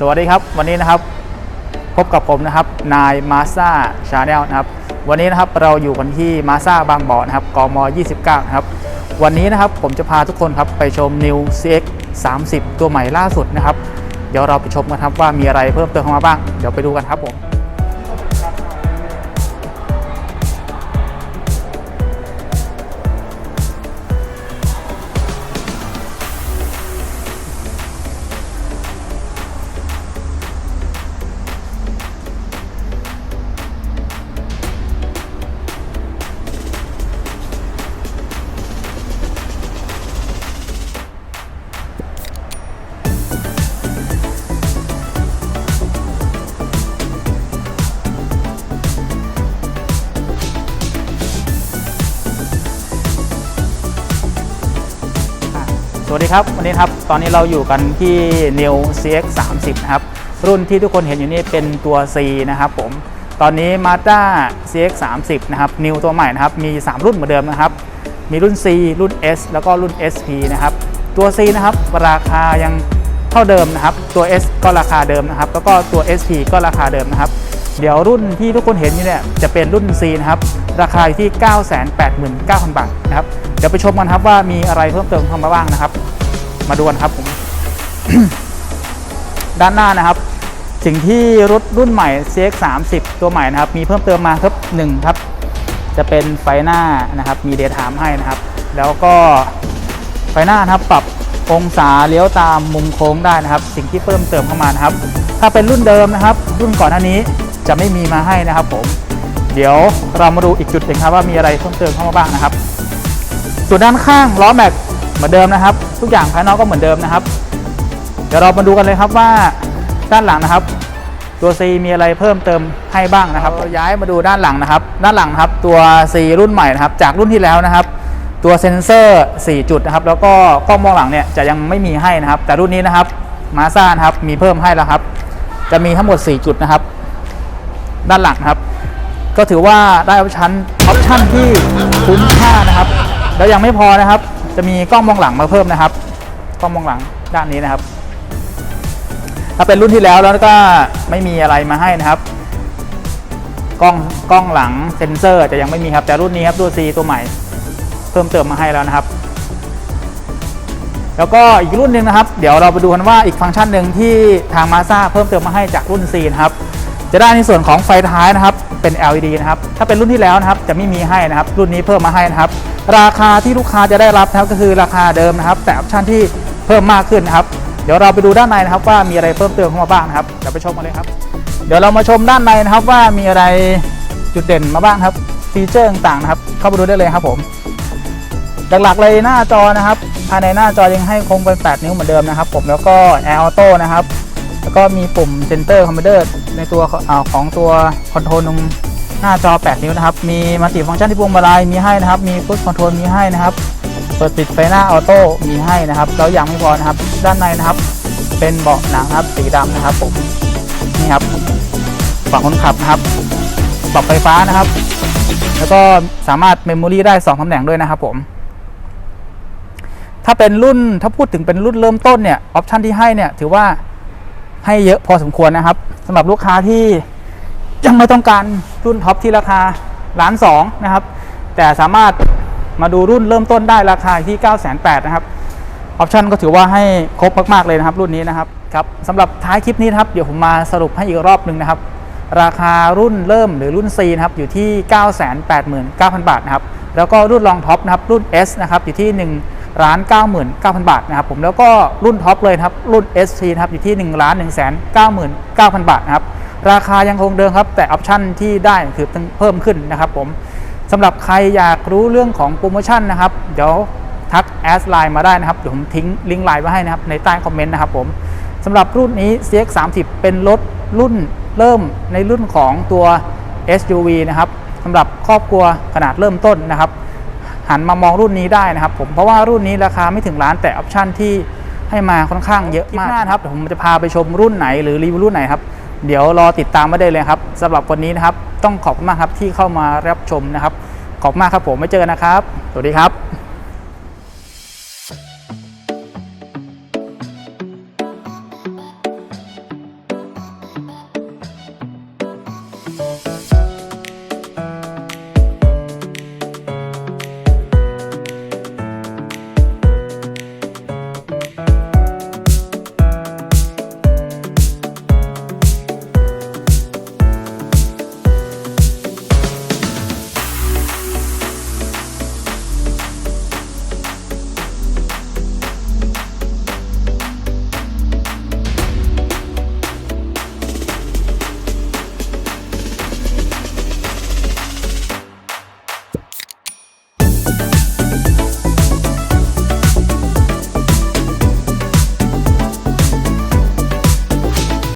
สวัสดีครับ วันนี้นะครับพบกับผมนะครับนายมาซ่าชาแนลนะครับ วันนี้นะครับเราอยู่กันที่มาซ่าบางบ่อนะครับกม 29 นะครับ วันนี้นะครับผมจะพาทุกคนครับไปชม New CX 30 ตัวใหม่ล่าสุดนะครับ เดี๋ยวเราไปชมกันครับว่ามีอะไรเพิ่มเติมเข้ามาบ้าง เดี๋ยวไปดูกันครับผม สวัสดีครับวันนี้ครับตอนนี้เราอยู่กันที่ New CX 30นะครับรุ่นที่ทุกคนเห็นอยู่นี่เป็นตัว C นะครับผมตอนนี้ Mazda CX 30นะครับ New ตัวใหม่นะครับมี 3 รุ่นเหมือนเดิมนะครับ มีรุ่น C รุ่น S แล้วก็รุ่น SP นะครับตัว C นะครับราคายังเท่าเดิมนะครับตัว S ก็ราคาเดิมนะครับแล้วก็ตัว SP ก็ราคาเดิมนะครับเดี๋ยวรุ่นที่ทุกคนเห็นอยู่เนี่ยจะเป็นรุ่น C นะครับราคาอยู่ที่ 989,000 บาทนะครับ เดี๋ยวไปชมกันครับว่ามีอะไรเพิ่มเติมเข้ามาบ้างนะครับ มาดูกันครับผม ด้านหน้านะครับ สิ่งที่รถรุ่นใหม่ CX 30ตัวใหม่นะครับ มีเพิ่มเติมมาครับหนึ่งครับ จะเป็นไฟหน้านะครับ มีเดย์ไทม์ให้นะครับ แล้วก็ไฟหน้านะครับปรับองศาเลี้ยวตามมุมโค้งได้นะครับ สิ่งที่เพิ่มเติมเข้ามานะครับ ถ้าเป็นรุ่นเดิมนะครับ รุ่นก่อนหน้านี้จะไม่มีมาให้นะครับผม เดี๋ยวเรามาดูอีกจุดหนึ่งครับว่ามีอะไรเพิ่มเติมเข้ามาบ้างนะครับ ส่วนด้านข้างล้อแม็กเหมือนเดิมนะครับ ทุกอย่างภายนอกก็เหมือนเดิมนะครับ เดี๋ยวเรามาดูกันเลยครับว่าด้านหลังนะครับ ตัว C มีอะไรเพิ่มเติมให้บ้างนะครับย้ายมาดูด้านหลังนะครับ ด้านหลังครับตัว C รุ่นใหม่นะครับ จากรุ่นที่แล้วนะครับ ตัวเซ็นเซอร์ 4 จุดนะครับ แล้วก็กล้องมองหลังเนี่ยจะยังไม่มีให้นะครับ แต่รุ่นนี้นะครับมาซ่านะครับมีเพิ่มให้แล้วครับ จะมีทั้งหมด 4 จุดนะครับ ด้านหลังครับ ก็ถือว่าได้ออปชั่นออปชั่นที่คุ้มค่านะครับ แล้วยังไม่พอนะครับ จะมีกล้องมองหลังมาเพิ่มนะครับ กล้องมองหลังด้านนี้นะครับ ถ้าเป็นรุ่นที่แล้วแล้วก็ไม่มีอะไรมาให้นะครับ กล้องกล้องหลังเซ็นเซอร์จะยังไม่มีครับ แต่รุ่นนี้ครับตัว C ตัวใหม่ เพิ่มเติมมาให้แล้วนะครับ แล้วก็อีกรุ่นหนึ่งนะครับ เดี๋ยวเราไปดูกันว่าอีกฟังก์ชันหนึ่งที่ทางมาซ่าเพิ่มเติมมาให้จากรุ่น C นะครับ จะได้ในส่วนของไฟท้ายนะครับเป็น LED นะครับถ้าเป็นรุ่นที่แล้วนะครับจะไม่มีให้นะครับรุ่นนี้เพิ่มมาให้นะครับราคาที่ลูกค้าจะได้รับนะครับก็คือราคาเดิมนะครับ แต่ออปชั่นที่เพิ่มมากขึ้นนะครับเดี๋ยวเราไปดูด้านในนะครับว่ามีอะไรเพิ่มเติมเข้ามาบ้างนะครับเดี๋ยวไปชมกันเลยครับ เดี๋ยวเรามาชมด้านในนะครับว่ามีอะไรจุดเด่นมาบ้างครับฟีเจอร์ต่างๆนะครับ เข้าไปดูได้เลยครับผมหลักๆเลยหน้าจอนะครับภายในหน้าจอยังให้คงเป็น 8 นิ้วเหมือนเดิมนะครับ ผมแล้วก็ Air Auto นะครับแล้วก็มีปุ่ม Center Commander ในตัวอของตัวคอนโทรลตรงหน้าจอ 8 นิ้วนะครับ มีมัลติฟังก์ชันที่พวงมาลัยมีให้นะครับ มี Push Control มีให้นะครับ เปิดปิดไฟหน้าออโต้มีให้นะครับ แล้วยังไม่พอนะครับ ด้านในนะครับ เป็นเบาะหนังครับสีดำนะครับผม นี่ครับฝั่งคนขับนะครับ ปรับไฟฟ้านะครับ แล้วก็สามารถเมมโมรีได้2ตำแหน่งด้วยนะครับผมถ้าเป็นรุ่นถ้าพูดถึงเป็นรุ่นเริ่มต้นเนี่ยออปชันที่ให้เนี่ยถือว่า ให้เยอะพอสมควรนะครับสำหรับลูกค้าที่ยังไม่ต้องการรุ่นท็อปที่ราคาล้านสองนะครับ แต่สามารถมาดูรุ่นเริ่มต้นได้ราคาที่ 9 8 0 0 0นะครับออปชันก็ถือว่าให้ครบมาก ๆ เลยนะครับ รุ่นนี้นะครับครับสำหรับท้ายคลิปนี้นะครับ เดี๋ยวผมมาสรุปให้อีกรอบหนึ่งนะครับ ราคารุ่นเริ่มหรือรุ่น C นะครับอยู่ที่ 989,000 บาทนะครับแล้วก็รุ่นรองท็อปนะครับรุ่น S นะครับอยู่ที่ 1 ล้าน99,000 บาทนะครับผมแล้วก็รุ่นท็อปเลยครับรุ่น SC นะครับอยู่ที่ 1 ล้าน199,000 บาทนะครับราคายังคงเดิมครับ แต่ออปชั่นที่ได้คือเพิ่มขึ้นนะครับผมสำหรับใครอยากรู้เรื่องของโปรโมชั่นนะครับ เดี๋ยวทักแอดไลน์มาได้นะครับ เดี๋ยวผมทิ้งลิงก์ไลน์ไว้ให้นะครับ ในใต้คอมเมนต์นะครับผมสำหรับรุ่นนี้ CX 30เป็นรถรุ่นเริ่มในรุ่นของตัว SUV นะครับสำหรับครอบครัวขนาดเริ่มต้นนะครับ หันมามองรุ่นนี้ได้นะครับผมเพราะว่ารุ่นนี้ราคาไม่ถึงล้านแต่ออปชั่นที่ให้มาค่อนข้างเยอะมากนะครับเดี๋ยวผมจะพาไปชมรุ่นไหนหรือรีวิวรุ่นไหนครับเดี๋ยวรอติดตามมาได้เลยครับสำหรับวันนี้นะครับ ต้องขอบคุณมากครับที่เข้ามารับชมนะครับ ขอบมากครับผมไม่เจอนะครับ สวัสดีครับ